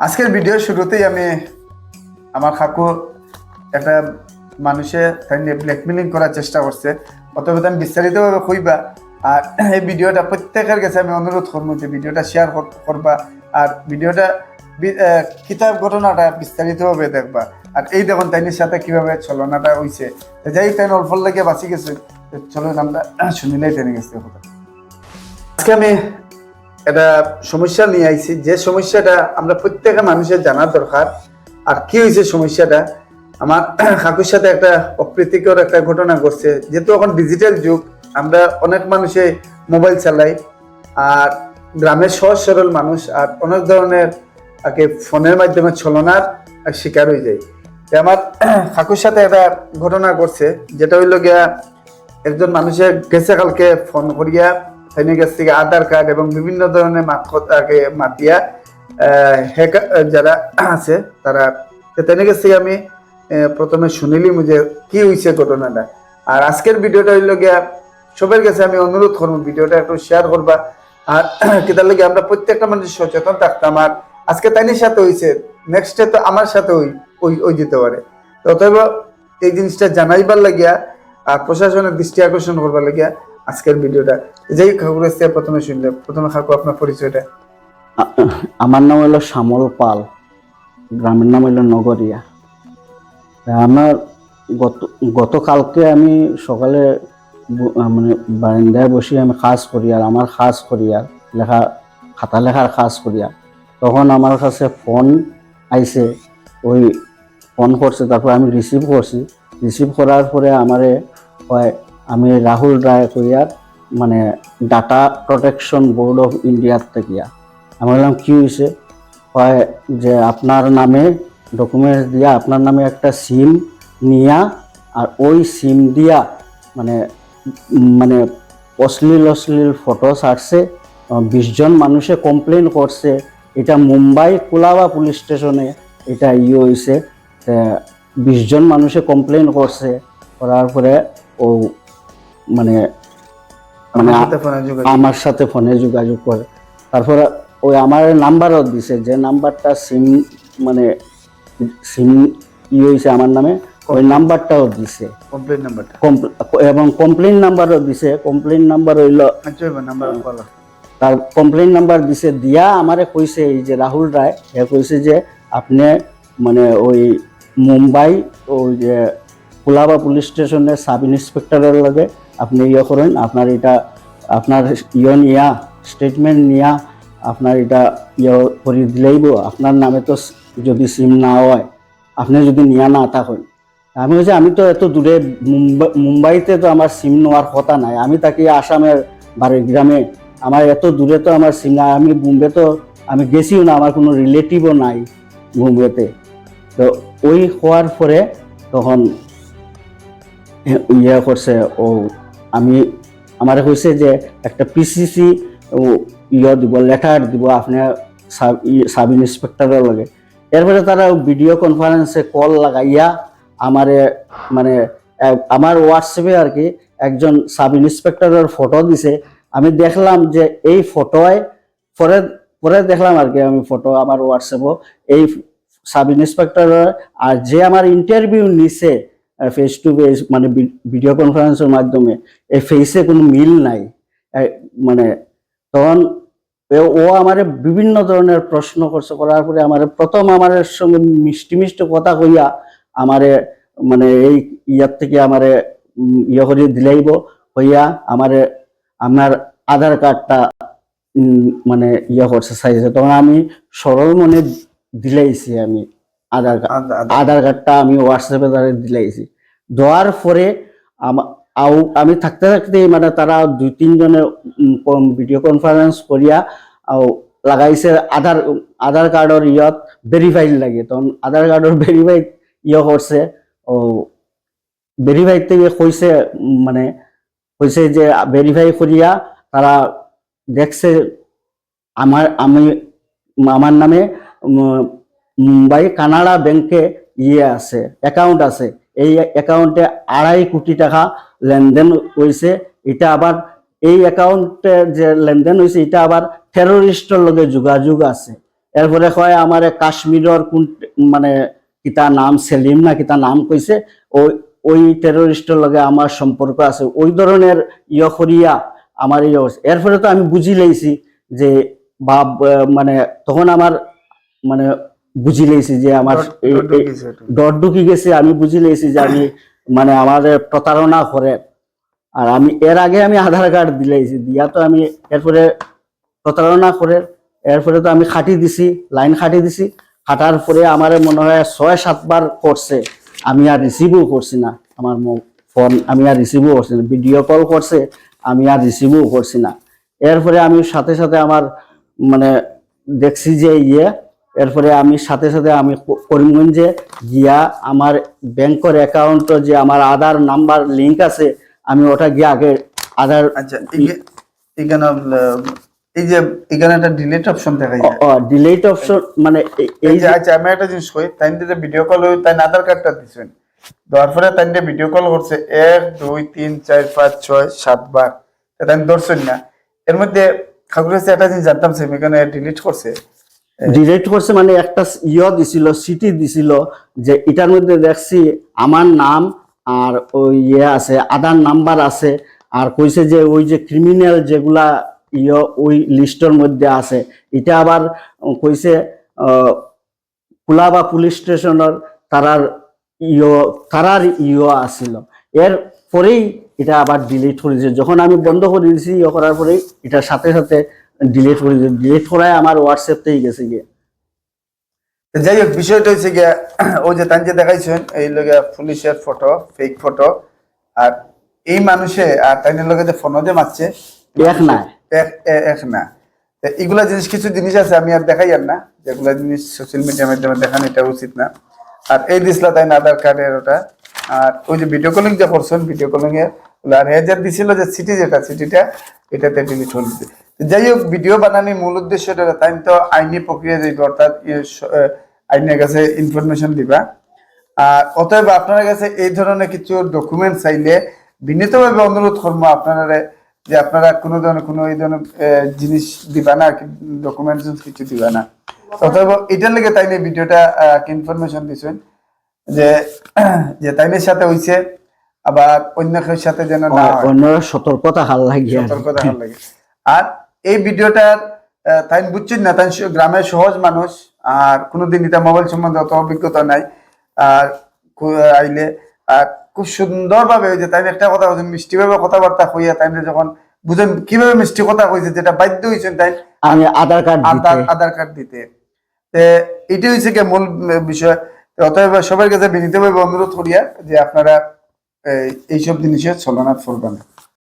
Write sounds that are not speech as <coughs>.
আজকের ভিডিও শুরুতেই আমি আমার কাকু একটা মানুষে ব্ল্যাকমেলিং করার চেষ্টা করছে। অতএব আমি বিস্তারিতভাবে কইবা আর এই ভিডিওটা প্রত্যেকের কাছে আমি অনুরোধ করব যে ভিডিওটা শেয়ার করবা আর ভিডিওটা কিতাব ঘটনাটা বিস্তারিতভাবে দেখবা। আর এই দেখুন তাইনের সাথে কীভাবে ছলনাটা হইছে। তো যাই তাই অল্প লাগে বাঁচি গেছে। চলুন আমরা শুনিলেই তাই গেছে আজকে আমি একটা সমস্যা নিয়ে আইছি। যে সমস্যাটা আমরা প্রত্যেকটা মানুষের জানা দরকার। আর কি হয়েছে সমস্যাটা? আমার <clears throat> কাকুর সাথে একটা অপ্রীতিকর একটা ঘটনা ঘটছে। যেহেতু এখন ডিজিটাল যুগ, আমরা অনেক মানুষে মোবাইল চালাই। আর গ্রামের সহজ সরল মানুষ, আর অনেক ধরনের আগে ফোনের মাধ্যমে ছলনার শিকার হয়ে যায়। আমার <clears throat> কাকুর সাথে একটা ঘটনা ঘটছে। যেটা হইল গিয়া, একজন মানুষের গেছে কালকে ফোন করিয়া তাইনের কাছ থেকে আধার কার্ড এবং বিভিন্ন ধরনের মাতকে মাতিয়া হ্যাকার যারা আছে, তারা তাইনের থেকে আমি প্রথমে শুনিলিম যে কি হয়েছে ঘটনাটা। আর আজকের ভিডিওটা হইল গিয়া, সবার কাছে আমি অনুরোধ করব, ভিডিওটা একটু শেয়ার করবা। আর <clears throat> কেতার লাগে আমরা প্রত্যেকটা মানুষ সচেতন থাকতাম। আর আজকে তাইনের সাথে হয়েছে নেক্সটে তো আমার সাথে ওই ওই ওই যেতে পারে। অতএব এই জিনিসটা জানাইবার লাগিয়া, আর প্রশাসনের দৃষ্টি আকর্ষণ করবার লাগিয়া আজকের ভিডিওটা। যেই ঠাকুর আসছে প্রথমে শুনলে, প্রথমে খাকু আপনার পরিচয়টা। আমার নাম হলো শ্যামল পাল, গ্রামের নাম হলো নগরিয়া। আমার গত, গতকালকে আমি সকালে মানে বারান্দায় বসে আমি কাজ করি আর আমার কাজ করি আর, লেখা, খাতা লেখার কাজ করি আর। তখন আমার কাছে ফোন আইছে, ওই ফোন করছে, তারপর আমি রিসিভ করছি। রিসিভ করার পরে আমারে হয় আমি রাহুল রায় করিয়ার মানে ডাটা প্রোটেকশন বোর্ড অফ ইন্ডিয়ার থেকে। আমি বললাম, কি হয়েছে হয় যে, আপনার নামে ডকুমেন্টস দিয়া, আপনার নামে একটা সিম নিয়া, আর ওই সিম দিয়া মানে মানে অশ্লীল অশ্লীল ফটো ছাড়ছে বিশ জন মানুষে কমপ্লেন করছে। এটা মুম্বাই কোলাবা পুলিশ স্টেশনে এটা ইয়ে হয়েছে বিশজন মানুষে কমপ্লেন করছে। করার পরে ও মানে মানে আমার সাথে ফোনে যোগাযোগ করে। তারপরে ওই আমার নাম্বারও দিছে যে নাম্বারটা সিম মানে সিম ই হয়েছে আমার নামে ওই নাম্বারটাও দিছে। কমপ্লেন নাম্বারটা। এবং কমপ্লেন নাম্বারও দিছে। কমপ্লেন নাম্বার হইল আচ্ছা তার কমপ্লেন নাম্বার দিছে দিয়া আমারে কইছে এই যে রাহুল রায় হে কইছে যে আপনি মানে ওই মুম্বাই ওই যে কুলাবা পুলিশ স্টেশনের সাব ইন্সপেক্টরের লগে আপনি ইয়ে করেন, আপনার এটা, আপনার ইয়ে নিয়া স্টেটমেন্ট নিয়া, আপনার এটা ইয়ে করে দিলেইব আপনার নামে তো যদি সিম না হয়, আপনি যদি নিয়া না থাকেন। আমি বলছি, আমি তো এত দূরে মুম্বাই মুম্বাইতে তো আমার সিম নেওয়ার কথা নাই। আমি থাকি আসামের গ্রামে আমার এত দূরে তো আমার সিম নাই। আমি বোম্বে তো, আমি গেছিও না। আমার কোনো রিলেটিভও নাই বোম্বেতে। তো ওই হওয়ার পরে তখন ইয়ে করছে, ও আমি, আমার কইছে যে একটা পিসিসি ইয়ে দিব লেটার দিব আপনার সাব সাব ইন্সপেক্টরের লগে। এরপরে তারা ভিডিও কনফারেন্সে কল লাগাইয়া আমারে মানে আমার হোয়াটসঅ্যাপে আর কি একজন সাব ইন্সপেক্টরের ফটো দিছে। আমি দেখলাম যে এই ফটোয় পরে পরে দেখলাম আর কি আমি ফটো আমার হোয়াটসঅ্যাপও এই সাব ইন্সপেক্টরের আর যে আমার ইন্টারভিউ নিছে ফেস টু ফেস মানে ভিডিও কনফারেন্সের মাধ্যমে এই ফেসে কোনো মিল নাই। মানে তখন ও আমারে বিভিন্ন ধরনের প্রশ্ন করছে, করার পরে আমার প্রথম আমার সঙ্গে মিষ্টি মিষ্টি কথা কইয়া আমারে মানে এই ইয়ার থেকে আমারে ইয়ে করে দিলাইব হইয়া আমারে আমার আধার কার্ডটা মানে ইয়ে করছে সাইজে তখন আমি সরল মনে দিলাইছি আমি। আধার কার্ড আধার কার্ডটা আমি হোয়াটসঅ্যাপে তাদের দিলাইছি দেওয়ার পরে আমা- থাকতে থাকতে মানে তারা দুই তিনজনের ভিডিও কনফারেন্স করিয়া লাগাইছে আধার আধার কার্ডর ইয়ত ভেরিফাইড লাগে। তখন আধার কার্ডর ভেরিফাইড ইয়ে করছে। ও ভেরিফাইড থেকে কইছে মানে কইছে যে ভেরিফাই করিয়া তারা দেখছে আমার আমি আমার নামে মুম্বাই কানাডা ব্যাংকে ইয়ে আছে অ্যাকাউন্ট আছে। এই অ্যাকাউন্টে আড়াই কোটি টাকা লেনদেন হয়েছে এটা আবার এই অ্যাকাউন্টে যে লেনদেন হয়েছে এটা আবার টেরোরিস্টের লগে যোগাযোগ আছে। এরপরে কয় আমার কাশ্মীরের কোন মানে কিতা নাম সেলিম না কিতা নাম কইছে ওই ওই টেররিস্টের লগে আমার সম্পর্ক আছে। ওই ধরনের ইয়ে করিয়া আমার ইয়ে। এরপরে তো আমি বুঝি লাইছি যে আহ, মানে তখন আমার মানে বুঝি লাইছি যে আমার ডর- ঢুকি গেছে আমি বুঝি লেছি যে আমি <coughs> মানে আমাদের প্রতারণা করে। আর আমি এর আগে আমি আধার কার্ড দিলেছি দিয়া তো আমি এরপরে প্রতারণা করে এরপরে তো আমি খাটি দিছি লাইন খাটি দিছি। খাটার পরে আমার মনে হয় ছয় সাতবার করছে আমি আর রিসিভও করছি না। আমার ফোন আমি আর রিসিভও করছি না ভিডিও কল করছে আমি আর রিসিভও করছি না। এরপরে আমি সাথে সাথে আমার মানে দেখছি যে ইয়ে এরপরে আমি সাথে সাথে আমি করিমগঞ্জে গিয়া আমার ব্যাংকের অ্যাকাউন্ট যে আমার আধার নাম্বার লিংক আছে আমি ওটা গিয়ে আগে আধার আচ্ছা এখানে এই যে এখানে একটা ডিলিট অপশন দেখা যায়। ডিলেট অপশন মানে এই যে আচ্ছা আমি একটা জিনিস কই তাই যে ভিডিও কল হই তাই আধার কার্ডটা দিছেন। দেওয়ার পরে তাই ভিডিও কল করছে এক দুই তিন চার পাঁচ ছয় সাত বার। তাই ধরছেন না। এর মধ্যে একটা জিনিস জানতাম সে এখানে ডিলিট করছে। ডিলেট করছে মানে একটা ইয় দিছিল সিটি দিছিল যে এটার মধ্যে দেখছি আমার নাম আর ওই ইয়ে আছে আধার নাম্বার আছে আর কইছে যে ওই যে ক্রিমিনাল যেগুলা ইয় ওই লিস্টের মধ্যে আছে এটা আবার কইছে আহ, কুলাবা পুলিশ স্টেশনের তারার ইয় তারার ইয় আসিল এর পরেই এটা আবার ডিলিট করেছে। যখন আমি বন্ধ করে দিয়েছি ইয়ে করার পরেই এটার সাথে সাথে ডিলিট করে ডিলিট করায় আমার হোয়াটসঅ্যাপতেই গেছে গিয়ে। যাই হোক বিষয়টা হচ্ছে গিয়া <clears throat> ওই যে তাই যে দেখাইছেন এই লগে পুলিশের ফটো ফেক ফটো আর এই মানুষে আর তাইনের লগে যে ফোনও যে মারছে এক নাই এক এক না। তো এগুলা জিনিস কিছু জিনিস আছে আমি আর দেখাই আর না। যেগুলা জিনিস সোশ্যাল মিডিয়ার মাধ্যমে দেখানো এটা উচিত না। আর এই দিসলা তাই আধার কার্ডের ওটা। আর ওই যে ভিডিও কলিং যে করছেন ভিডিও কলিং এর আর হে যে দিছিল যে সিটি যেটা সিটিটা এটাতে ডিলিট দিতে যাই হোক ভিডিও বানানোর মূল উদ্দেশ্যটা তাই তো আইনি প্রক্রিয়া যেটা অর্থাৎ ইয়ে আইনের কাছে ইনফরমেশন দিবা। আর অতএব আপনার কাছে এই ধরনের কিছু ডকুমেন্ট চাইলে বিনীতভাবে অনুরোধ করব আপনারা যে আপনারা কোনো ধরনের কোনো এই ধরনের জিনিস দিবা না ডকুমেন্ট কিছু দিবা না। অতএব এটার লেগে তাইলে ভিডিওটা ইনফরমেশন দিছেন? যে <clears throat> যে তাইনের সাথে হইছে আবার অন্য কেউ সাথে যেন না অন্যরা সতর্কতা হাল লাগিয়ে। সতর্কতা হওয়ার লাগে আর এই ভিডিওটার তাই বুঝছেন না তাই গ্রামের সহজ মানুষ আর কোনোদিন এটা মোবাইল সম্বন্ধে অত অভিজ্ঞতা নাই। আর আইলে আর খুব সুন্দরভাবে ওই যে তাই একটা কথা বলছেন মিষ্টিভাবে কথাবার্তা হইয়া তাই যখন বুঝেন কীভাবে মিষ্টি কথা কইছে যেটা বাধ্য হয়েছেন তাই আমি আধার কার্ড আধার আধার কার্ড দিতে। এটি হচ্ছে কি মূল বিষয়। অতএব সবার কাছে বিনীতভাবে অনুরোধ করিয়া যে আপনারা এই- এইসব জিনিসের ছলনা করবেন। না